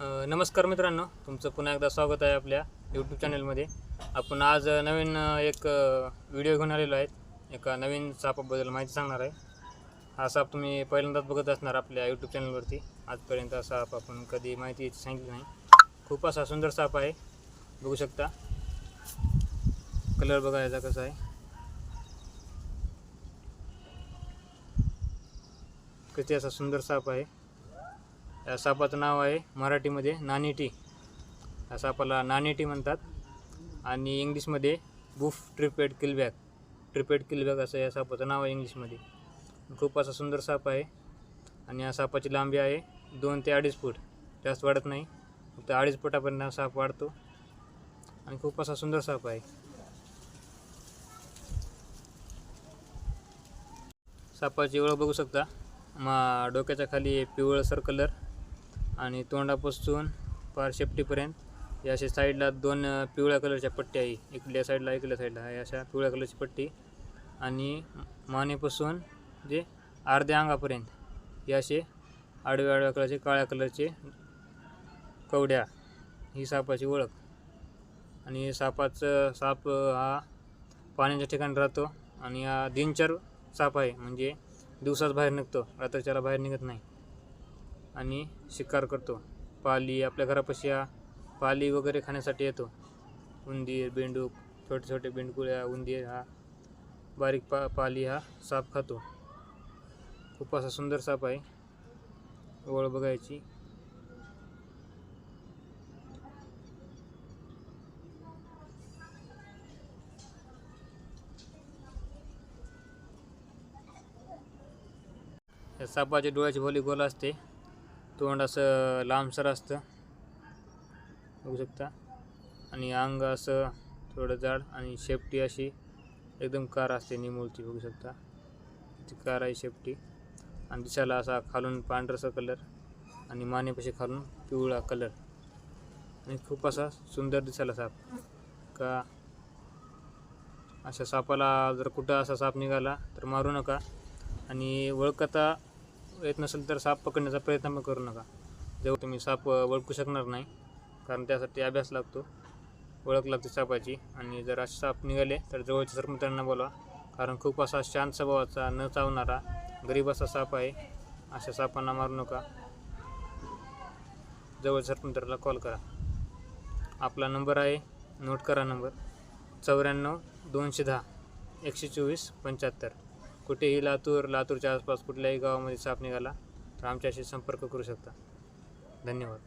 नमस्कार मित्रांनो. तुमचं पुन्हा एकदा स्वागत आहे आपल्या यूट्यूब चॅनलमध्ये आपण आज नवीन एक व्हिडिओ घेऊन आलेलो आहेत. एका नवीन सापाबद्दल माहिती सांगणार आहे. हा साप तुम्ही पहिल्यांदाच बघत असणार आपल्या यूट्यूब चॅनलवरती आजपर्यंत हा साप आपण कधी माहिती सांगितली नाही. खूप असा सुंदर साप आहे. बघू शकता. कलर बघा याचा कसा आहे. किती असा सुंदर साप आहे. या सापाचं नाव आहे मराठीमध्ये नानेटी. या सापाला नानेटी म्हणतात. आणि इंग्लिशमध्ये बुफ ट्रिपेड किलबॅक. ट्रिपेड किलबॅक असं या सापाचं नाव आहे इंग्लिशमध्ये. खूप असा सुंदर साप आहे. आणि या सापाची लांबी आहे दोन ते अडीच फूट. जास्त वाढत नाही. फक्त अडीच फुटापर्यंत हा साप वाढतो. आणि खूप असा सुंदर साप आहे. सापाची ओळख बघू शकता. मा डोक्याच्या खाली पिवळसर कलर. आणि तोंडापासून पार शेपटीपर्यंत. या अशा साईडला दोन पिवळ्या कलरच्या पट्ट्या आहे. इकडल्या साईडला इकडल्या साईडला. आहे अशा पिवळ्या कलरची पट्टी. आणि मानेपासून जे अर्ध्या अंगापर्यंत या असे आडव्या आडव्या कलरचे काळ्या कलरचे कवड्या. ही सापाची ओळख. आणि सापाचं साप हा पाण्याच्या ठिकाणी राहतो. आणि हा दिनचर साप आहे. म्हणजे दिवसाच बाहेर निघतो. रात्रीच्याला बाहेर निघत नाही. आणि शिकार करतो. पाली आपल्या घरापाशी या पाली वगैरे खाण्यासाठी येतो. उंदीर बेंडूक छोटे छोटे बेंडकुळ्या उंदीर हा बारीक पा पाली हा साप खातो. खूप असा सुंदर साप आहे. ओळ बघायची. या सापाच्या डोळ्याची भोली गोल असते. तोंड असं लांबसर असतं. बघू शकता. आणि अंग असं थोडं जाड आणि शेपटी अशी एकदम कार असते निमुळती बघू शकता. ती कार आहे शेपटी. आणि दिसायला असा खालून पांढरसा कलर आणि मानेपाशी खालून पिवळा कलर. आणि खूप असा सुंदर दिसायला साप. का? अशा सापाला जर कुठं असा साप निघाला तर मारू नका. आणि वळखता येत नसेल तर साप पकडण्याचा प्रयत्न पण करू नका. जेव्हा तुम्ही साप ओळखू शकणार नाही कारण त्यासाठी अभ्यास लागतो. ओळख लागते सापाची आणि जर असे साप निघाले तर जवळच्या सरमित्रांना बोलवा. कारण खूप असा शांत स्वभावाचा न चावणारा गरीब असा साप आहे. अशा सापांना मारू नका. जवळच्या सरमित्राला कॉल करा. आपला नंबर आहे नोट करा नंबर चौऱ्याण्णव दोनशे दहा एकशे चोवीस पंच्याहत्तर. कुठेही लातूर लातूरच्या आसपास कुठल्याही गावामध्ये साप निघाला तर आमच्याशी संपर्क करू शकता. धन्यवाद.